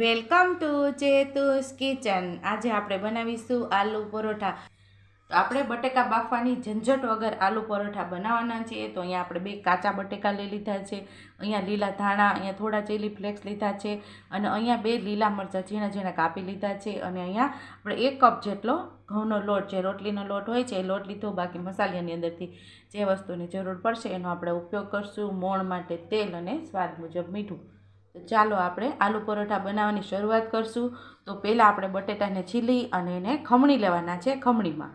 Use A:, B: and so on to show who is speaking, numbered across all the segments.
A: Welcome to ચેતુસ kitchen. આજે આપણે બનાવીશું આલુ પરોઠા. તો આપણે બટેકા બાફવાની ઝંઝટ વગર આલુ પરોઠા બનાવવાના છીએ. તો અહીંયા આપણે બે કાચા બટેકા લઈ લીધા છે. અહીંયા લીલા ધાણા, અહીંયા થોડા ચીલી ફ્લેક્સ લીધા છે અને અહીંયા બે લીલા મરચાં ઝીણા ઝીણા કાપી લીધા છે. અને અહીંયા આપણે એક કપ જેટલો ઘઉંનો લોટ જે રોટલીનો લોટ હોય છે, એ લોટ લીધો. બાકી મસાલાની અંદરથી જે વસ્તુની જરૂર પડશે એનો આપણે ઉપયોગ કરશું મોણ માટે તેલ અને સ્વાદ મુજબ મીઠું. તો ચાલો આપણે આલુ પરોઠા બનાવવાની શરૂઆત કરશું. તો પહેલાં આપણે બટેટાને છીલી અને એને ખમણી લેવાના છે ખમણીમાં.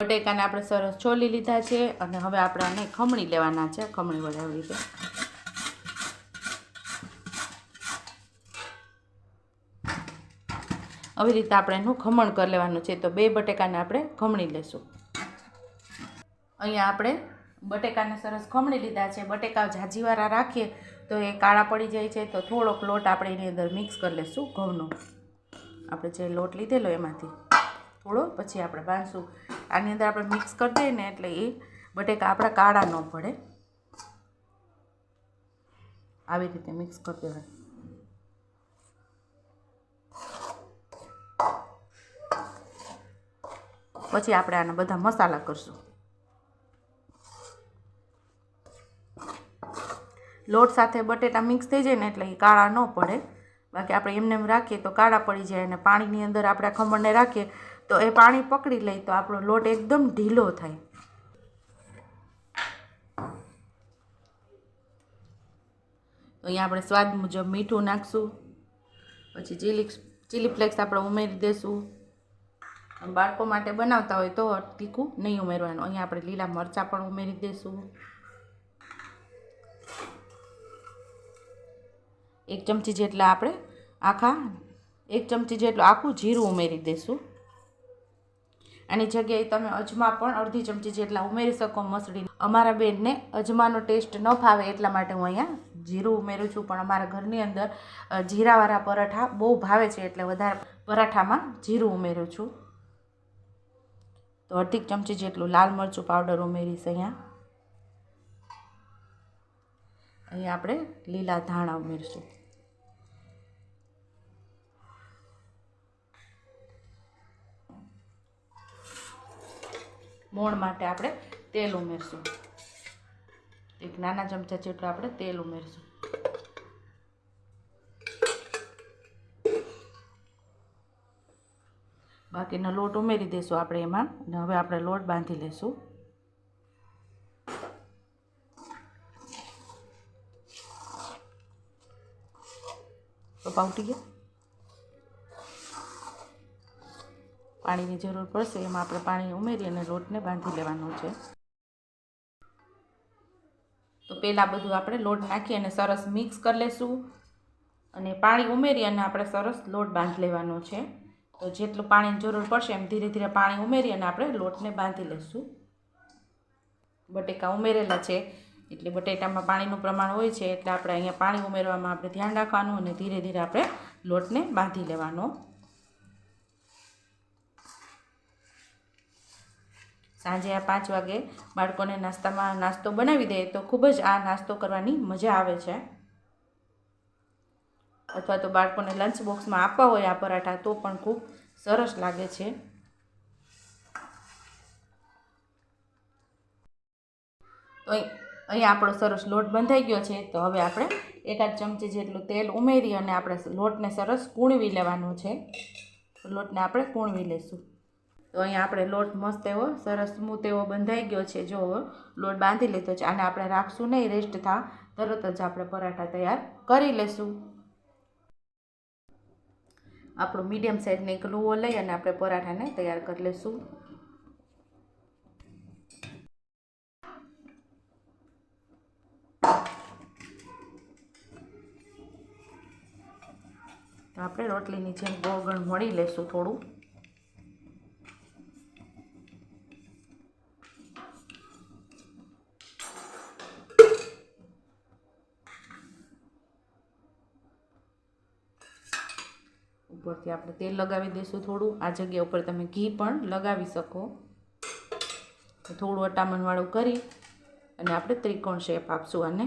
A: બટેકાને આપણે સરસ છોલી લીધા છે અને હવે આપણે આને ખમણી લેવાના છે. ખમણી વડે આવી રીતે. આવી રીતે આપણે એનું ખમણ કરી લેવાનું છે. તો બે બટેકાને આપણે ખમણી લેશું. અહીંયા આપણે બટેકાને સરસ ખમણી લીધા છે. બટેકા જાજીવાળા રાખીએ તો એ કાળા પડી જાય છે. તો થોડોક લોટ આપણે એની અંદર મિક્સ કરી લઈશું ઘઉંનો. આપણે જે લોટ લીધેલો એમાંથી થોડો, પછી આપણે બાંધશું. આની અંદર આપણે મિક્સ કરી દઈએ ને એટલે એ બટેકા આપણા કાળા ન પડે. આવી રીતે મિક્સ કરી દેવાય. પછી આપણે આના બધા મસાલા કરશું. લોટ સાથે બટેટા મિક્સ થઈ જાય ને એટલે એ કાળા ન પડે. બાકી આપણે એમને એમ રાખીએ તો કાળા પડી જાય અને પાણીની અંદર આપણે ખમણને રાખીએ તો એ પાણી પકડી લઈ તો આપણો લોટ એકદમ ઢીલો થાય. તો અહીંયા આપણે સ્વાદ મુજબ મીઠું નાખશું. પછી ચીલી ચીલી ફ્લેક્સ આપણે ઉમેરી દઈશું બાળકો માટે બનાવતા હોય તો તીખું નહીં ઉમેરવાનું. અહીંયા આપણે લીલા મરચાં પણ ઉમેરી દઈશું એક ચમચી જેટલા આપણે આખા, એક ચમચી જેટલું આખું જીરું ઉમેરી દઈશું. આની જગ્યાએ તમે અજમા પણ અડધી ચમચી જેટલા ઉમેરી શકો મસળી. અમારા બેનને અજમાનો ટેસ્ટ ન ફાવે એટલા માટે હું અહીંયા જીરું ઉમેરું છું. પણ અમારા ઘરની અંદર જીરાવાળા પરાઠા બહુ ભાવે છે એટલે વધારે પરાઠામાં જીરું ઉમેરું છું. તો અડધી ચમચી જેટલું લાલ મરચું પાવડર ઉમેરીશ અહીંયા. અહીંયા આપણે લીલા ધાણા ઉમેરશું. મોણ માટે આપણે તેલ ઉમેરશું. એક નાના ચમચા જેટલું આપણે તેલ ઉમેરશું. બાકીનો લોટ ઉમેરી દઈશું આપણે એમાં અને હવે આપણે લોટ બાંધી લઈશું તો પાવટી ગયા? પાણીની જરૂર પડશે, એમાં આપણે પાણી ઉમેરી અને લોટને બાંધી લેવાનો છે. તો પહેલાં બધું આપણે લોટ નાખી અને સરસ મિક્સ કરી લેશું. અને પાણી ઉમેરી અને આપણે સરસ લોટ બાંધી લેવાનો છે. તો જેટલું પાણીની જરૂર પડશે એમ ધીરે ધીરે પાણી ઉમેરી અને આપણે લોટને બાંધી લઈશું બટેકા ઉમેરેલા છે, એટલે બટેટામાં પાણીનું પ્રમાણ હોય છે, એટલે આપણે અહીંયા પાણી ઉમેરવામાં આપણે ધ્યાન રાખવાનું અને ધીરે ધીરે આપણે લોટને બાંધી લેવાનો. સાંજે આ પાંચ વાગે બાળકોને નાસ્તામાં નાસ્તો બનાવી દે તો ખૂબ જ આ નાસ્તો કરવાની મજા આવે છે. અથવા તો બાળકોને લંચ બોક્સમાં આપવા હોય આ પરાઠા તો પણ ખૂબ સરસ લાગે છે. તો અહીં, અહીંયા આપણો સરસ લોટ બંધાઈ ગયો છે. તો હવે આપણે એકાદ ચમચી જેટલું તેલ ઉમેરી અને આપણે લોટને સરસ કૂણવી લેવાનો છે. લોટને આપણે કૂણવી લઈશું તો અહીંયા આપણે લોટ મસ્ત એવો, સરસ સ્મૂથ એવો બંધાઈ ગયો છે, જો લોટ બાંધી લીધો છે. આને આપણે રાખશું નહીં રેસ્ટ થા, તરત જ આપણે પરાઠા તૈયાર કરી લેશું. આપણો મીડિયમ સાઇઝનો એક લુવો લઈ અને આપણે પરાઠાને તૈયાર કરી લઈશું આપણે રોટલીની જેમ ગોળ મળી લેશું થોડું. ઉપરથી આપણે તેલ લગાવી દઈશું થોડું. આ જગ્યા ઉપર તમે ઘી પણ લગાવી શકો. થોડું અટામણવાળું કરી અને આપણે ત્રિકોણ શેપ આપશું આને.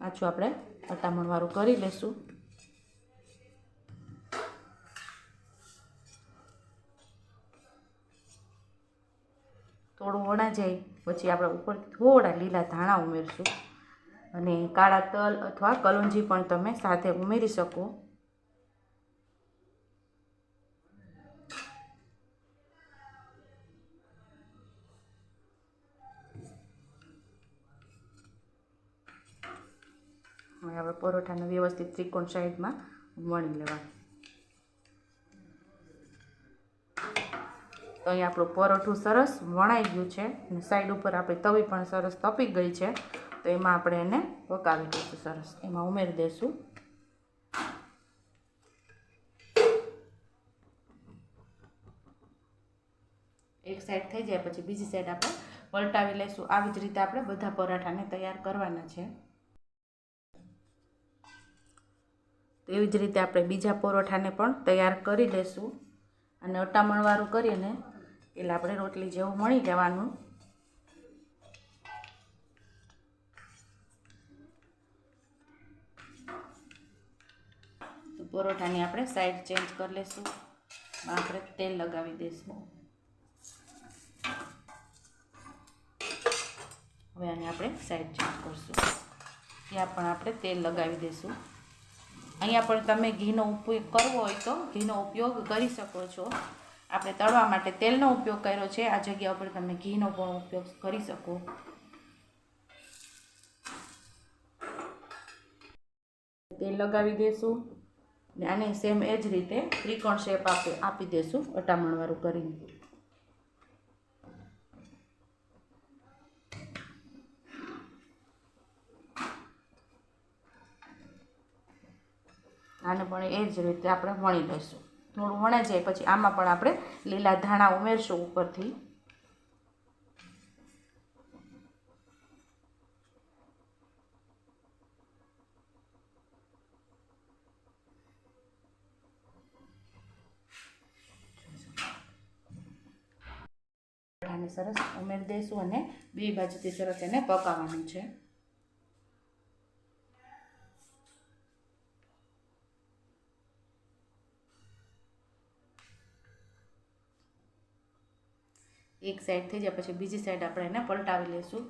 A: પાછું આપણે અટામણવાળું કરી લેશું. થોડું વણા જાય. પછી આપણે ઉપર થોડા લીલા ધાણા ઉમેરશું. અને કાળા તલ અથવા કલોંજી પણ તમે સાથે ઉમેરી શકો. હવે પરોઠાને વ્યવસ્થિત ત્રિકોણ સાઈડમાં વણી લેવાનું. તો અહીં આપણું પરોઠું સરસ વણાઈ ગયું છે સાઈડ ઉપર આપણી તવી પણ સરસ તપી ગઈ છે. તો એમાં આપણે એને પકાવી દઈશું સરસ. એમાં ઉમેરી દઈશું. એક સાઈડ થઈ જાય પછી બીજી સાઈડ આપણે પલટાવી લઈશું. આવી જ રીતે આપણે બધા પરાઠાને તૈયાર કરવાના છે. તો એવી જ રીતે આપણે બીજા પરોઠાને પણ તૈયાર કરી લઈશું. અને અટામણવાળું કરીને એટલે આપણે રોટલી જેવું મળી લેવાનું. પરોઠાની આપણે સાઈડ ચેન્જ કરી લઈશું આપણે તેલ લગાવી દઈશું. હવે આને આપણે સાઈડ ચેન્જ કરીશું. ત્યાં પણ આપણે તેલ લગાવી દઈશું. અહીંયા પણ તમે ઘીનો ઉપયોગ કરવો હોય તો ઘીનો ઉપયોગ કરી શકો છો. આપણે તળવા માટે તેલનો ઉપયોગ કર્યો છે. આ જગ્યા ઉપર તમે ઘીનો પણ ઉપયોગ કરી શકો. તેલ લગાવી દઈશું. ને આને સેમ એ જ રીતે ત્રિકોણ શેપ આપી આપી દઈશું અટામણવાળું કરીને. આને પણ એ જ રીતે આપણે વણી લઈશું. થોડું વણાઈ જાય પછી આમાં પણ આપણે લીલા ધાણા ઉમેરશું ઉપરથી. આને સરસ ઉમેરી દઈશું અને બે બાજુથી સરસ એને પકાવવાનું છે. એક સાઈડ થઈ જાય, પછી બીજી સાઈડ આપણે એને પલટાવી લઈશું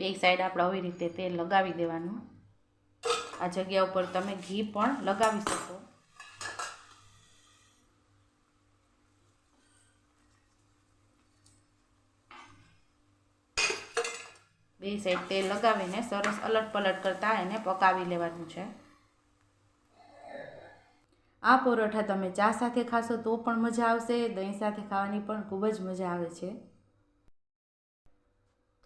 A: બે સાઈડ આપણે આવી રીતે તેલ લગાવી દેવાનું. આ જગ્યા ઉપર તમે ઘી પણ લગાવી શકો. બે સાઈડ તેલ લગાવીને સરસ અલટ પલટ કરતા એને પકાવી લેવાનું છે. આ પરોઠા તમે ચા સાથે ખાશો તો પણ મજા આવશે, દહીં સાથે ખાવાની પણ ખૂબ જ મજા આવે છે.